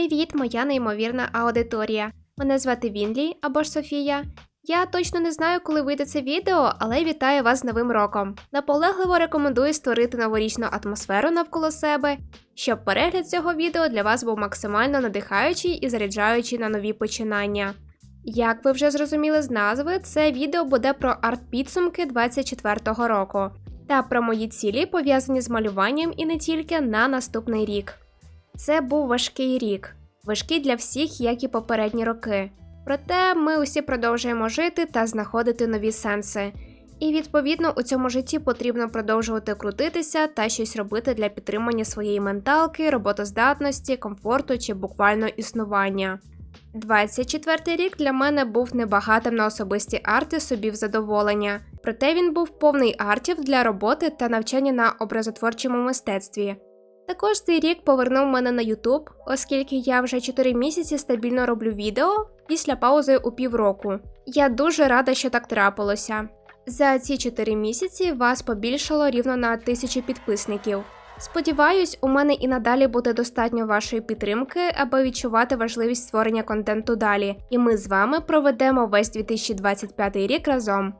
Привіт, моя неймовірна аудиторія. Мене звати Вінлі або ж Софія. Я точно не знаю, коли вийде це відео, але вітаю вас з Новим роком. Наполегливо рекомендую створити новорічну атмосферу навколо себе, щоб перегляд цього відео для вас був максимально надихаючий і заряджаючий на нові починання. Як ви вже зрозуміли з назви, це відео буде про арт-підсумки 24-го року та про мої цілі, пов'язані з малюванням і не тільки на наступний рік. Це був важкий рік, важкий для всіх, як і попередні роки. Проте ми усі продовжуємо жити та знаходити нові сенси. І відповідно у цьому житті потрібно продовжувати крутитися та щось робити для підтримання своєї менталки, роботоздатності, комфорту чи буквально існування. 24-й рік для мене був небагатим на особисті арти собі в задоволення, проте він був повний артів для роботи та навчання на образотворчому мистецтві. Також цей рік повернув мене на YouTube, оскільки я вже 4 місяці стабільно роблю відео після паузи у півроку. Я дуже рада, що так трапилося. За ці 4 місяці вас побільшало рівно на тисячу підписників. Сподіваюсь, у мене і надалі буде достатньо вашої підтримки, аби відчувати важливість створення контенту далі, і ми з вами проведемо весь 2025 рік разом.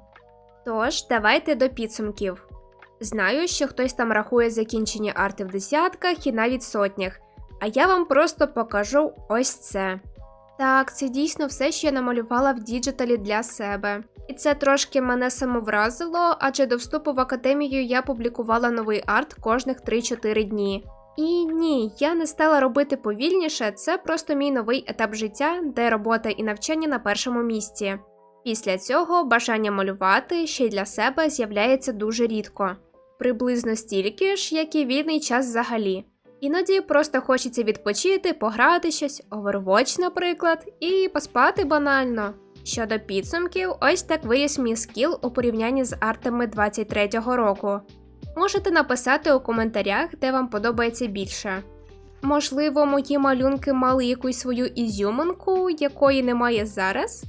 Тож, давайте до підсумків. Знаю, що хтось там рахує закінчені арти в десятках і навіть сотнях, а я вам просто покажу ось це. Так, це дійсно все, що я намалювала в діджиталі для себе. І це трошки мене самовразило, адже до вступу в академію я публікувала новий арт кожних 3-4 дні. І ні, я не стала робити повільніше, це просто мій новий етап життя, де робота і навчання на першому місці. Після цього бажання малювати ще й для себе з'являється дуже рідко, приблизно стільки ж, як і вільний час взагалі. Іноді просто хочеться відпочити, пограти щось, Overwatch, наприклад, і поспати банально. Щодо підсумків, ось так виріс мій скіл у порівнянні з артами 23-го року. Можете написати у коментарях, де вам подобається більше. Можливо, мої малюнки мали якусь свою ізюминку, якої немає зараз.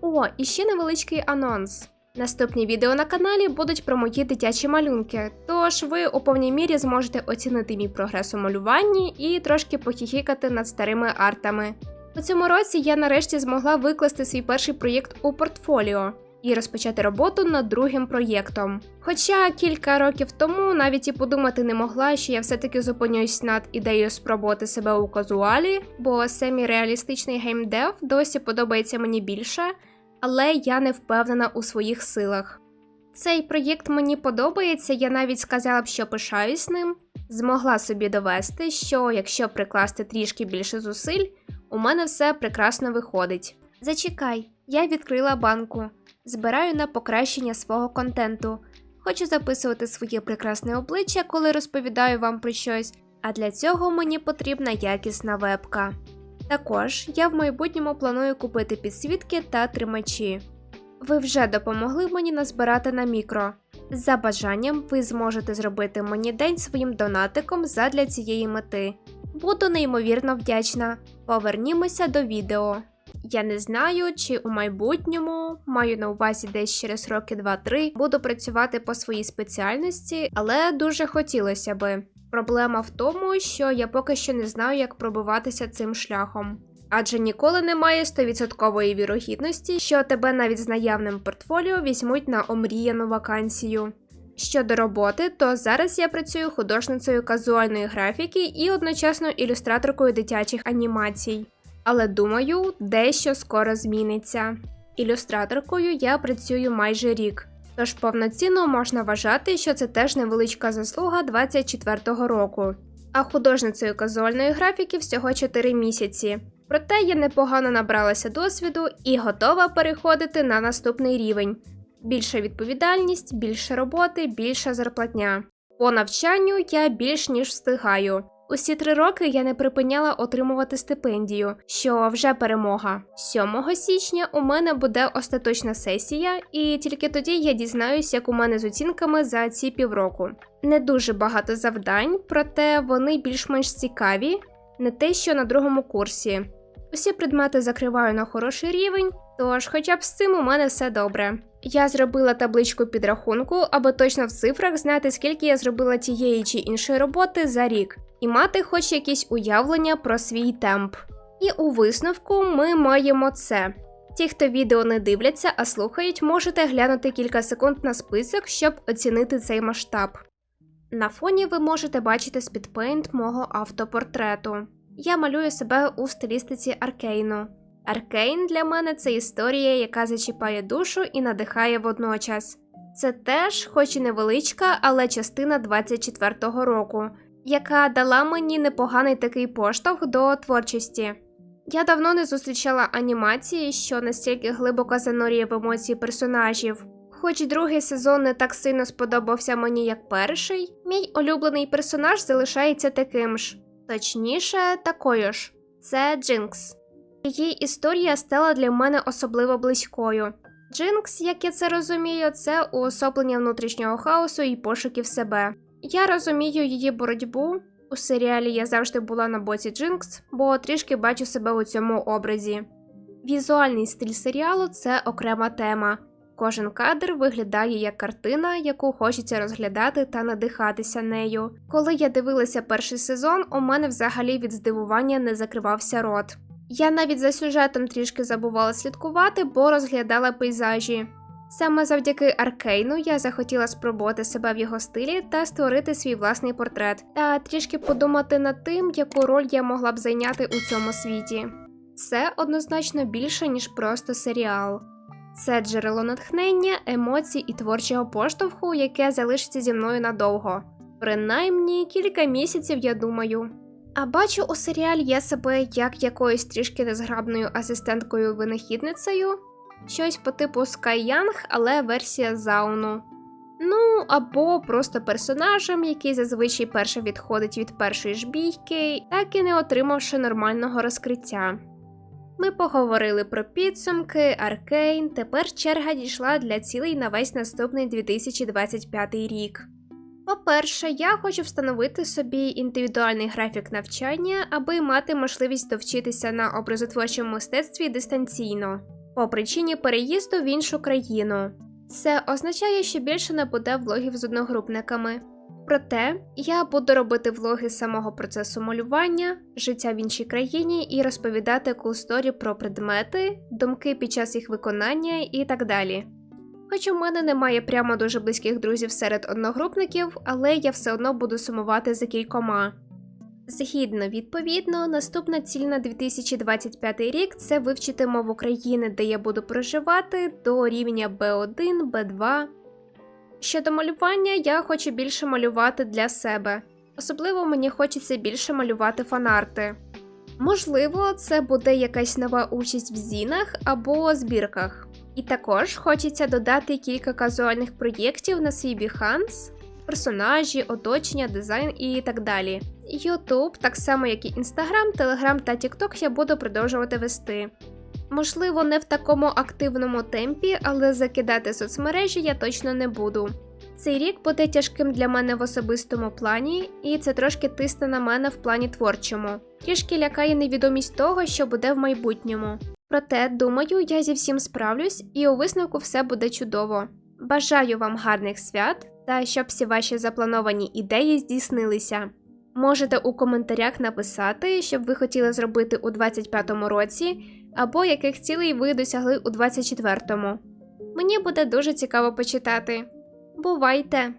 О, і ще невеличкий анонс. Наступні відео на каналі будуть про мої дитячі малюнки, тож ви у повній мірі зможете оцінити мій прогрес у малюванні і трошки похіхікати над старими артами. У цьому році я нарешті змогла викласти свій перший проєкт у портфоліо і розпочати роботу над другим проєктом. Хоча кілька років тому навіть і подумати не могла, що я все-таки зупинюсь над ідеєю спробувати себе у казуалі, бо семі-реалістичний геймдев досі подобається мені більше, але я не впевнена у своїх силах. Цей проєкт мені подобається, я навіть сказала б, що пишаюсь ним. Змогла собі довести, що якщо прикласти трішки більше зусиль, у мене все прекрасно виходить. Зачекай, я відкрила банку, збираю на покращення свого контенту. Хочу записувати своє прекрасне обличчя, коли розповідаю вам про щось, а для цього мені потрібна якісна вебка. Також я в майбутньому планую купити підсвітки та тримачі. Ви вже допомогли мені назбирати на мікро. За бажанням ви зможете зробити мені день своїм донатиком задля цієї мети. Буду неймовірно вдячна. Повернімося до відео. Я не знаю, чи у майбутньому маю на увазі десь через роки 2-3 буду працювати по своїй спеціальності, але дуже хотілося би. Проблема в тому, що я поки що не знаю, як пробиватися цим шляхом. Адже ніколи немає 100% вірогідності, що тебе навіть з наявним портфоліо візьмуть на омріяну вакансію. Щодо роботи, то зараз я працюю художницею казуальної графіки і одночасно ілюстраторкою дитячих анімацій. Але думаю, дещо скоро зміниться. Ілюстраторкою я працюю майже рік, тож повноцінно можна вважати, що це теж невеличка заслуга 24-го року. А художницею казуальної графіки всього 4 місяці. Проте я непогано набралася досвіду і готова переходити на наступний рівень. Більша відповідальність, більше роботи, більша зарплатня. По навчанню я більш ніж встигаю. Усі три роки я не припиняла отримувати стипендію, що вже перемога. 7 січня у мене буде остаточна сесія, і тільки тоді я дізнаюсь, як у мене з оцінками за ці півроку. Не дуже багато завдань, проте вони більш-менш цікаві, не те, що на другому курсі. Усі предмети закриваю на хороший рівень, тож, хоча б з цим у мене все добре. Я зробила табличку підрахунку, аби точно в цифрах знати, скільки я зробила тієї чи іншої роботи за рік, і мати хоч якісь уявлення про свій темп. І у висновку ми маємо це. Ті, хто відео не дивляться, а слухають, можете глянути кілька секунд на список, щоб оцінити цей масштаб. На фоні ви можете бачити спідпейнт мого автопортрету. Я малюю себе у стилістиці Аркейну. Аркейн для мене це історія, яка зачіпає душу і надихає водночас. Це теж, хоч і невеличка, але частина 24-го року, яка дала мені непоганий такий поштовх до творчості. Я давно не зустрічала анімації, що настільки глибоко занурює в емоції персонажів. Хоч другий сезон не так сильно сподобався мені, як перший, мій улюблений персонаж залишається таким ж, точніше, такою ж. Це Джинкс. Її історія стала для мене особливо близькою. Джинкс, як я це розумію, це уособлення внутрішнього хаосу і пошуків себе. Я розумію її боротьбу. У серіалі я завжди була на боці Джинкс, бо трішки бачу себе у цьому образі. Візуальний стиль серіалу це окрема тема. Кожен кадр виглядає як картина, яку хочеться розглядати та надихатися нею. Коли я дивилася перший сезон, у мене взагалі від здивування не закривався рот. Я навіть за сюжетом трішки забувала слідкувати, бо розглядала пейзажі. Саме завдяки Аркейну я захотіла спробувати себе в його стилі та створити свій власний портрет, та трішки подумати над тим, яку роль я могла б зайняти у цьому світі. Це однозначно більше, ніж просто серіал. Це джерело натхнення, емоцій і творчого поштовху, яке залишиться зі мною надовго. Принаймні кілька місяців, я думаю. А бачу у серіалі я себе як якоюсь трішки незграбною асистенткою-винахідницею, щось по типу Young, але версія зауну. Ну, або просто персонажем, який зазвичай перше відходить від першої ж бійки, так і не отримавши нормального розкриття. Ми поговорили про підсумки, Аркейн. Тепер черга дійшла для цілей на весь наступний 2025 рік. По-перше, я хочу встановити собі індивідуальний графік навчання, аби мати можливість довчитися на образотворчому мистецтві дистанційно, по причині переїзду в іншу країну. Це означає, що більше не буде влогів з одногрупниками. Проте я буду робити влоги самого процесу малювання, життя в іншій країні і розповідати кулсторі про предмети, думки під час їх виконання і так далі. Хоч у мене немає прямо дуже близьких друзів серед одногрупників, але я все одно буду сумувати за кількома. Згідно відповідно, наступна ціль на 2025 рік це вивчити мову країни, де я буду проживати, до рівня B1, B2. Щодо малювання, я хочу більше малювати для себе. Особливо мені хочеться більше малювати фанарти. Можливо, це буде якась нова участь в зінах або збірках. І також хочеться додати кілька казуальних проєктів на свій Behance, персонажі, оточення, дизайн і так далі. YouTube, так само як і Instagram, Telegram та TikTok я буду продовжувати вести. Можливо, не в такому активному темпі, але закидати соцмережі я точно не буду. Цей рік буде тяжким для мене в особистому плані, і це трошки тисне на мене в плані творчому. Трішки лякає невідомість того, що буде в майбутньому. Проте, думаю, я зі всім справлюсь, і у висновку все буде чудово. Бажаю вам гарних свят та щоб всі ваші заплановані ідеї здійснилися. Можете у коментарях написати, щоб ви хотіли зробити у 25-му році, або яких цілей ви досягли у 24-му. Мені буде дуже цікаво почитати. Бувайте!